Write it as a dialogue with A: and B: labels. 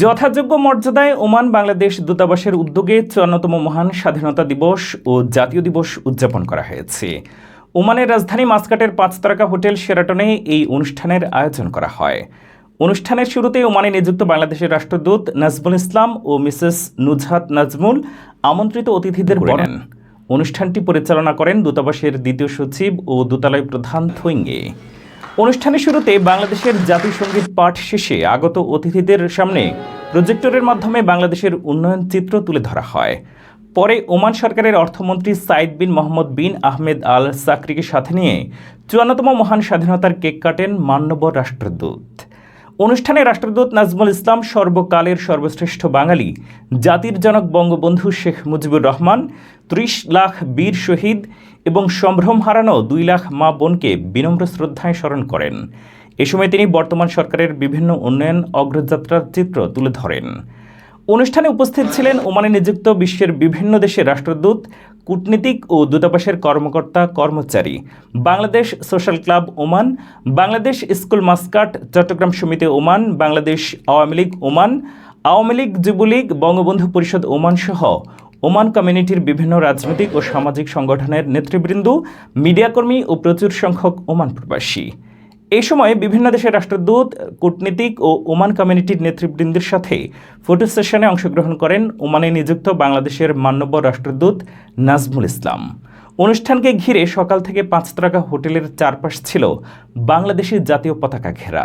A: যথাযোগ্য মর্যাদায় ওমান বাংলাদেশ দূতাবাসের উদ্যোগে চুয়ান্নতম মহান স্বাধীনতা দিবস ও জাতীয় দিবস উদযাপন করা হয়েছে। ওমানের রাজধানী মাসকাটের পাঁচ তারকা হোটেল সেরাটনে এই অনুষ্ঠানের আয়োজন করা হয়। অনুষ্ঠানের শুরুতে ওমানে নিযুক্ত বাংলাদেশের রাষ্ট্রদূত নাজমুল ইসলাম ও মিসেস নুজহাত নাজমুল আমন্ত্রিত অতিথিদের বলেন অনুষ্ঠানটি পরিচালনা করেন দূতাবাসের দ্বিতীয় সচিব ও দূতালয় প্রধান থৈঙ্গে অনুষ্ঠানের শুরুতে বাংলাদেশের জাতীয় সংগীত পাঠ শেষে আগত অতিথিদের সামনে প্রজেক্টরের মাধ্যমে বাংলাদেশের উন্নয়ন চিত্র তুলে ধরা হয়। পরে ওমান সরকারের অর্থমন্ত্রী সাইদ বিন মোহাম্মদ বিন আহমেদ আল সাকরিকে সাথে নিয়ে চুয়ান্নতম মহান স্বাধীনতার কেক কাটেন মান্যবর রাষ্ট্রদূত। অনুষ্ঠানে রাষ্ট্রদূত নাজমুল ইসলাম, সর্বকালের সর্বশ্রেষ্ঠ বাঙালি, জাতির জনক বঙ্গবন্ধু শেখ মুজিবুর রহমান, ত্রিশ লাখ বীর শহীদ এবং সম্ভ্রম হারানো দুই লাখ মা বোনকে বিনম্র শ্রদ্ধায় স্মরণ করেন। এ সময় তিনি বর্তমান সরকারের বিভিন্ন উন্নয়ন, অগ্রযাত্রার চিত্র তুলে ধরেন। অনুষ্ঠানে উপস্থিত ছিলেন ওমানে নিযুক্ত বিশ্বের বিভিন্ন দেশের রাষ্ট্রদূত, কূটনীতিক ও দূতাবাসের কর্মকর্তা, কর্মচারী। Bangladesh social club Oman, Bangladesh school Muscat, Chittagong Samity Oman, Bangladesh Awami League Oman, Awami League, Jubo League, Bangabandhu Parishad Oman সহ ওমান কমিউনিটির বিভিন্ন রাজনৈতিক ও সামাজিক সংগঠনের নেতৃবৃন্দ, মিডিয়াকর্মী ও প্রচুর সংখ্যক ওমান প্রবাসী। এই সময় বিভিন্ন দেশের রাষ্ট্রদূত, কূটনীতিক ও ওমান কমিউনিটির নেতৃবৃন্দের সাথে ফটো সেশনে অংশগ্রহণ করেন ওমানে নিযুক্ত বাংলাদেশের মান্যবর রাষ্ট্রদূত নাজমুল ইসলাম। অনুষ্ঠানকে ঘিরে সকাল থেকে পাঁচ তারকা হোটেলের চারপাশ ছিল বাংলাদেশের জাতীয় পতাকা ঘেরা।